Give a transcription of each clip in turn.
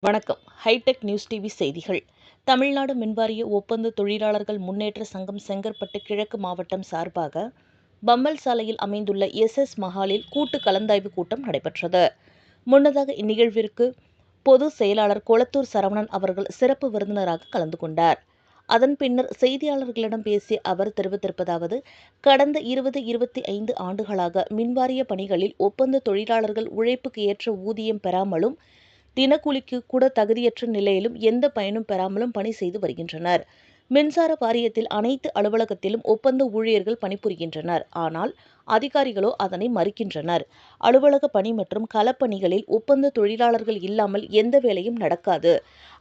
வணக்கம். Hitech news TV செய்திகள். தமிழ்நாடு மின்வாரிய ஒப்பந்த தொழிலாளர்கள் முன்னேற்ற சங்கம் செங்கற்பட்டு கிழக்கு மாவட்டம் சார்பாக பம்மல் சாலையில் அமைந்துள்ள எஸ் எஸ் மஹாலில் கூட்டு கலந்தாய்வு கூட்டம் நடைபெற்றது. முன்னதாக இந்நிகழ்விற்கு பொது செயலாளர் கொளத்தூர் சரவணன் அவர்கள் சிறப்பு விருந்தினராக கலந்து கொண்டார். அதன் பின்னர் செய்தியாளர்களிடம் பேசிய அவர் தெரிவித்திருப்பதாவது கடந்த இருபது இருபத்தி ஐந்து ஆண்டுகளாக மின்வாரிய பணிகளில் ஒப்பந்த தொழிலாளர்கள் உழைப்புக்கு ஏற்ற ஊதியம் பெறாமலும் தினக்கூலிக்கு கூட தகுதியற்ற நிலையிலும் எந்த பயனும் பெறாமலும் பணி செய்து வருகின்றனர். மின்சார வாரியத்தில் அனைத்து அலுவலகத்திலும் ஒப்பந்த ஊழியர்கள் பணிபுரிகின்றனர். ஆனால் அதிகாரிகளோ அதனை மறுக்கின்றனர். அலுவலக பணி மற்றும் களப்பணிகளில் ஒப்பந்த தொழிலாளர்கள் இல்லாமல் எந்த வேலையும் நடக்காது.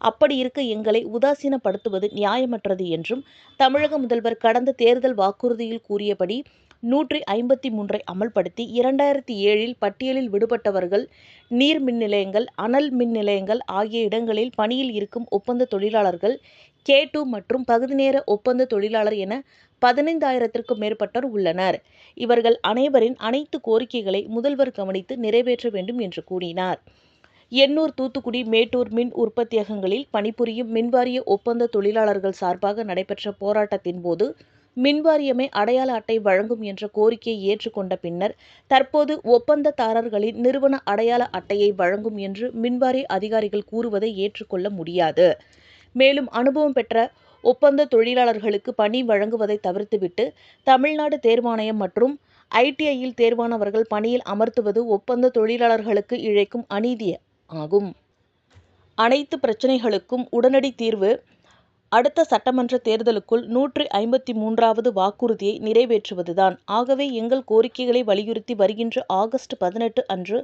அப்படி இருக்க எங்களை உதாசீனப்படுத்துவது நியாயமற்றது என்றும் தமிழக முதல்வர் கடந்த தேர்தல் வாக்குறுதியில் கூறியபடி நூற்றி ஐம்பத்தி மூன்றை அமல்படுத்தி இரண்டாயிரத்தி ஏழில் பட்டியலில் விடுபட்டவர்கள் நீர் மின் நிலையங்கள் அனல் மின் நிலையங்கள் ஆகிய இடங்களில் பணியில் இருக்கும் ஒப்பந்த தொழிலாளர்கள் கே டூ மற்றும் பகுதி நேர ஒப்பந்த தொழிலாளர் என பதினைந்தாயிரத்திற்கும் மேற்பட்டோர் உள்ளனர். இவர்கள் அனைவரின் அனைத்து கோரிக்கைகளை முதல்வர் கவனித்து நிறைவேற்ற வேண்டும் என்று கூறினார். எண்ணூர் தூத்துக்குடி மேட்டூர் மின் உற்பத்தியகங்களில் பணிபுரியும் மின்வாரிய ஒப்பந்த தொழிலாளர்கள் சார்பாக நடைபெற்ற போராட்டத்தின் போது மின்வாரியமே அடையாள அட்டை வழங்கும் என்ற கோரிக்கையை ஏற்றுக்கொண்ட பின்னர் தற்போது ஒப்பந்ததாரர்களின் நிறுவன அடையாள அட்டையை வழங்கும் என்று மின்வாரிய அதிகாரிகள் கூறுவதை ஏற்றுக்கொள்ள முடியாது. மேலும் அனுபவம் பெற்ற ஒப்பந்த தொழிலாளர்களுக்கு பணி வழங்குவதை தவிர்த்துவிட்டு தமிழ்நாடு தேர்வாணையம் மற்றும் ஐடிஐயில் தேர்வானவர்கள் பணியில் அமர்த்துவது ஒப்பந்த தொழிலாளர்களுக்கு இழைக்கும் அநீதி ஆகும். அனைத்து பிரச்சனைகளுக்கும் உடனடி தீர்வு அடுத்த சட்டமன்ற தேர்தலுக்குள் நூற்றி ஐம்பத்தி மூன்றாவது வாக்குறுதியை நிறைவேற்றுவதுதான். ஆகவே எங்கள் கோரிக்கைகளை வலியுறுத்தி வருகின்ற ஆகஸ்ட் பதினெட்டு அன்று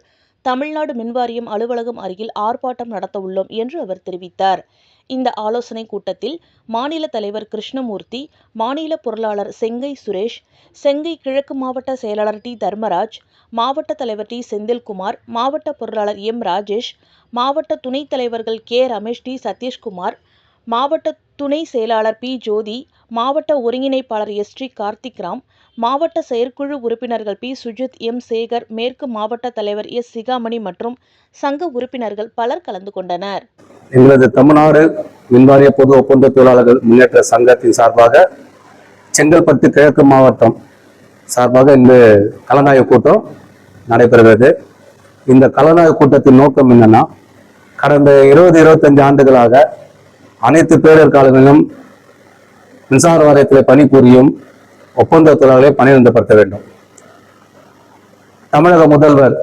தமிழ்நாடு மின்வாரியம் அலுவலகம் அருகில் ஆர்ப்பாட்டம் நடத்தவுள்ளோம் என்று அவர் தெரிவித்தார். இந்த ஆலோசனை கூட்டத்தில் மாநில தலைவர் கிருஷ்ணமூர்த்தி மாநில பொருளாளர் செங்கை சுரேஷ் செங்கை கிழக்கு மாவட்ட செயலாளர் டி. தர்மராஜ் மாவட்ட தலைவர் டி. செந்தில்குமார் மாவட்ட பொருளாளர் எம். ராஜேஷ் மாவட்ட துணைத் தலைவர்கள் கே. ரமேஷ் டி. சதீஷ்குமார் மாவட்ட துணை செயலாளர் பி. ஜோதி மாவட்ட ஒருங்கிணைப்பாளர் எஸ். டி. கார்த்திக் ராம் மாவட்ட செயற்குழு உறுப்பினர்கள் பி. சுஜித் எம். சேகர் மேற்கு மாவட்ட தலைவர் எஸ். சிகாமணி மற்றும் சங்க உறுப்பினர்கள் பலர் கலந்து கொண்டனர். எங்களது தமிழ்நாடு மின்வாரிய பொது ஒப்பந்த தொழிலாளர்கள் முன்னேற்ற சங்கத்தின் சார்பாக செங்கல்பட்டு கிழக்கு மாவட்டம் சார்பாக இந்த கலந்தாய்வு கூட்டம் நடைபெறுகிறது. இந்த கலந்தாய்வு கூட்டத்தின் நோக்கம் என்னன்னா கடந்த இருபது இருபத்தஞ்சு ஆண்டுகளாக அனைத்து பேரர் காலங்களிலும் மின்சார வாரியத்தில் பணிபுரியும் ஒப்பந்த தொழிலாளர்களை பணிநிறுத்தப்படுத்த வேண்டும். தமிழக முதல்வர்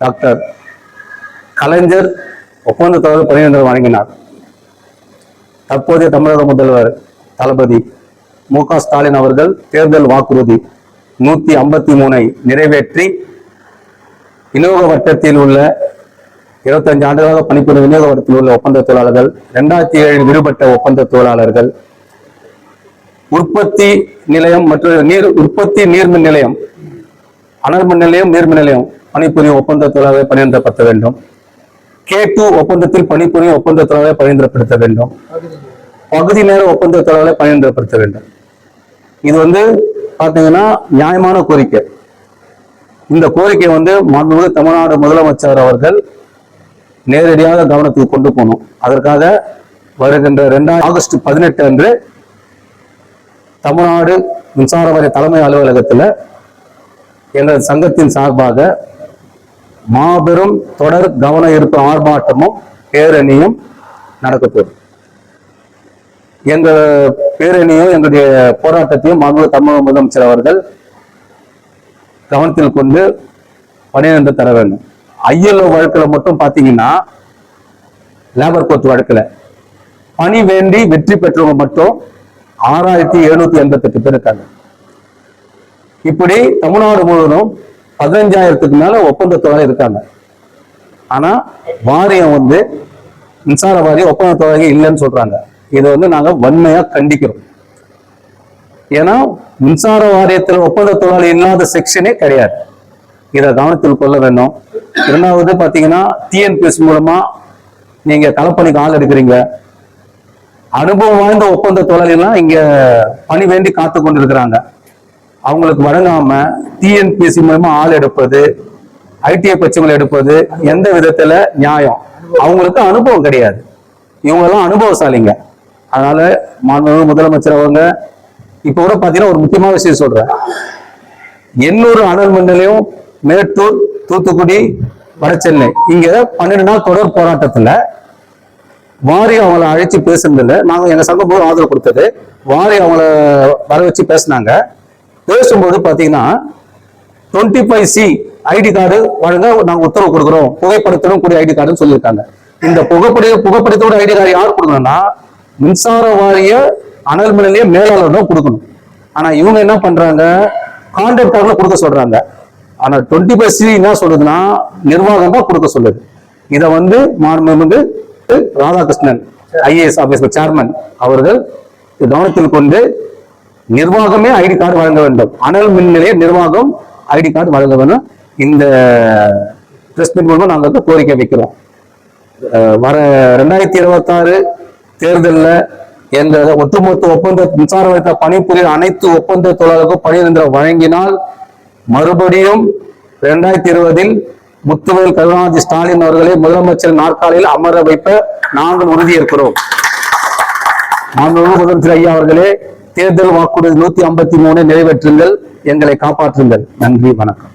டாக்டர் கலைஞர் ஒப்பந்த பணியிடங்கள் வழங்கினார். தற்போதைய தமிழக முதல்வர் தளபதி மு க ஸ்டாலின் அவர்கள் தேர்தல் வாக்குறுதி நூத்தி ஐம்பத்தி மூணை நிறைவேற்றி விநியோக வட்டத்தில் உள்ள இருபத்தஞ்சு ஆண்டுகளாக பணிபுரியும் விநியோக வட்டத்தில் உள்ள ஒப்பந்த தொழிலாளர்கள் இரண்டாயிரத்தி ஏழில் விடுபட்ட ஒப்பந்த தொழிலாளர்கள் உற்பத்தி நிலையம் மற்றும் நீர் உற்பத்தி நீர்மின் நிலையம் அனல்மின் நிலையம் நீர்மின் நிலையம் பணிபுரியும் ஒப்பந்த தொழிலாளர்கள் பணியமர்த்தப்பட வேண்டும். கே டூ ஒப்பந்தத்தில் பணிபுரியும் ஒப்பந்த தொழிலாளர்களை வேண்டும். பகுதி நேர ஒப்பந்த தொழிலாளர்களை வேண்டும். இது வந்து பாத்தீங்கன்னா நியாயமான கோரிக்கை. இந்த கோரிக்கை வந்து மாண்புமிகு தமிழ்நாடு முதலமைச்சர் அவர்கள் நேரடியாக கவனத்துக்கு கொண்டு போகணும். அதற்காக வருகின்ற ரெண்டாயிரம் ஆகஸ்ட் பதினெட்டு அன்று தமிழ்நாடு மின்சார வாரிய தலைமை அலுவலகத்தில் எங்கள் சங்கத்தின் சார்பாக மாபெரும் தொடர் கவன ஈர்ப்பு ஆர்ப்பாட்டமும் பேரணியும் நடக்கப்போகுது எங்க பேரணியும் எங்களுடைய போராட்டத்தையும் மாண்பு தமிழக முதலமைச்சர் அவர்கள் கவனத்தில் கொண்டு பணியிருந்து தர வேண்டும். ஐஎல்ஓ வழக்குல மட்டும் பாத்தீங்கன்னா லேபர் கோர்ட் வழக்குல பணி வேண்டி வெற்றி பெற்றவங்க மட்டும் ஆறாயிரத்தி எழுநூத்தி எண்பத்தி எட்டு பேர் இருக்காங்க. இப்படி தமிழ்நாடு முழுவதும் பதினஞ்சாயிரத்துக்கு மேல ஒப்பந்த இருக்காங்க. ஆனா வாரியம் வந்து மின்சார வாரியம் ஒப்பந்த இல்லைன்னு சொல்றாங்க. இதை வந்து நாங்க வன்மையா கண்டிக்கிறோம். ஏன்னா மின்சார வாரியத்தில் ஒப்பந்த தொழிலாளி இல்லாத செக்ஷனே கிடையாது. இதை கவனத்தில் கொள்ள வேண்டும். இரண்டாவது பாத்தீங்கன்னா டிஎன்பிஎஸ் மூலமா நீங்க களப்பணிக்கு ஆள் எடுக்கிறீங்க. அனுபவம் வாய்ந்த ஒப்பந்த தொழிலாளிலாம் இங்க பணி வேண்டி காத்து கொண்டிருக்கிறாங்க அவங்களுக்கு வழங்காம டிஎன்பிஎஸ்சி மூலமா ஆள் எடுப்பது ஐடிஐ பச்சைங்களை எடுப்பது எந்த விதத்துல நியாயம்? அவங்களுக்கு அனுபவம் கிடையாது. இவங்கெல்லாம் அனுபவசாலிங்க. அதனால மாண்புமிகு முதலமைச்சர் அவங்க இப்ப கூட பாத்தீங்கன்னா ஒரு முக்கியமான விஷயம் சொல்றேன். எண்ணூறு அனல் மின் நிலையம் மேட்டூர் தூத்துக்குடி வடசென்னை இங்க பன்னெண்டு நாள் தொடர் போராட்டத்துல வாரி அவங்கள அழைச்சி பேசுனதில்ல நாங்க எங்க சங்கம் போது ஆதரவு கொடுத்தது. வாரி அவங்கள வர வச்சு பேசினாங்க. பேசும்போது பார்த்தீங்கன்னா twenty five C ID card வழங்க நாங்கள் உத்தரவு கொடுக்குறோம். புகைப்படத்துடன் கூடிய ஐடி கார்டுன்னு சொல்லியிருக்காங்க. இந்த புகைப்பட புகைப்படத்தோட ஐடி கார்டு யார் கொடுக்கணும்னா மின்சார வாரிய அனல் மின் மேலாளர் தான் கொடுக்கணும். ஆனா இவங்க என்ன பண்றாங்க? கான்ட்ராக்டர்ல கொடுக்க சொல்றாங்க. ஆனா டுவெண்ட்டி ஃபைவ் சி என்ன சொல்லுதுன்னா நிர்வாகம் தான் கொடுக்க சொல்லுது. இதை வந்து வந்து ராதாகிருஷ்ணன் ஐஏஎஸ் ஆபீஸ் சேர்மன் அவர்கள் கவனத்தில் கொண்டு நிர்வாகமே ஐடி கார்டு வழங்க வேண்டும். அனல் மின் நிலைய நிர்வாகம் ஐடி கார்டு வழங்க வேண்டும். இந்த பிரஸ் மீட் மூலமா நாங்க வந்து கோரிக்கை வைக்கிறோம். அஹ் வர ரெண்டாயிரத்தி இருபத்தாறு தேர்தலில் எந்த ஒட்டுமொத்த ஒப்பந்த மின்சார வாரியத்தில் பணிபுரிய அனைத்து ஒப்பந்த தொழிலாளருக்கும் பணி வழங்கினால் மறுபடியும் இரண்டாயிரத்தி இருபதில் முத்துவேல் கருணாநிதி ஸ்டாலின் அவர்களை முதலமைச்சர் நாற்காலியில் அமர வைப்ப நாங்கள் உறுதியேற்கிறோம். மாண்புமிகு முதலமைச்சர் ஐயா அவர்களே தேர்தல் வாக்குறுதி நூத்தி ஐம்பத்தி மூணு நிறைவேற்றுங்கள். எங்களை காப்பாற்றுங்கள். நன்றி வணக்கம்.